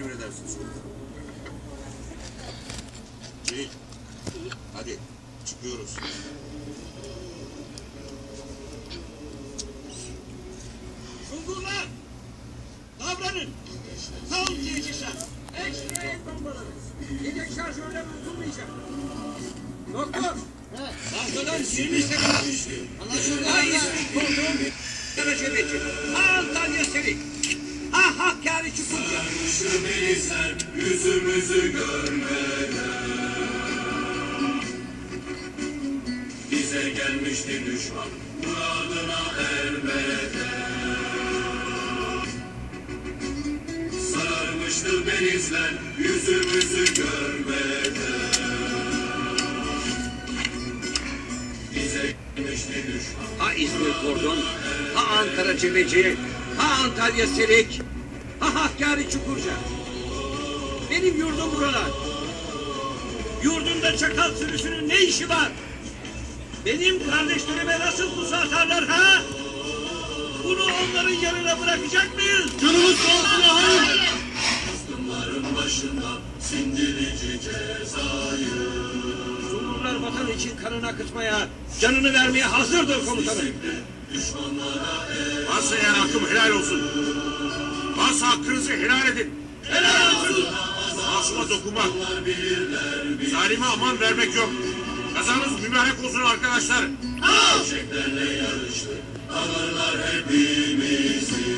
Emredersiniz komutanım. Celil. Hadi çıkıyoruz. Sungurlar! Davranın! Sağ yiyecekler! Ekstra el bombaları! Yedek şarjörler unutulmayacak! Doktor! Tahtadan 20 sekund düştü. Anlaşıldı. Ha Kordon, Karaca Bekir. Ha Antalya Serik. Ha Hakkari Çukurca. Bilsen yüzümüzü görmeden. Bize gelmişti düşman muradına ermeden. Sararmıştı denizler yüzümüzü görmeden. Bize gelmişti düşman Ha İzmir Kordon, ha Ankara Cebeci, ha Antalya Serik, ha Hakkari Çukurca. Benim yurdum buralar. Yurdumda çakal sürüsünün ne işi var? Benim kardeşlerime nasıl pusu atarlar ha? Bunu onların yanına bırakacak mıyız? Canımız korkuna hayır. Bunların başında sindirici cezayı Sungurlar vatan için kanını akıtmaya, canını vermeye hazırdır komutanım. Varsa eğer hakkım helal olsun. Varsa hakkınızı helal edin. Helal olsun. Masuma dokunmak. Zalime aman vermek yok. Kazanız mübarek olsun arkadaşlar. Çiçeklerle yarıştı alırlar hepimizi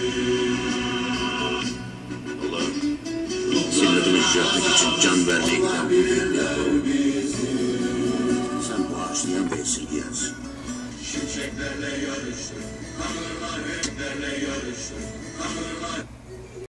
Allah'ım senin adını yüceltmek için can vermeye giden Sen bağışlayan ve esirgeyensin. Şimşeklerle yarıştı Tanrılar heplerle yarıştı Tanrılar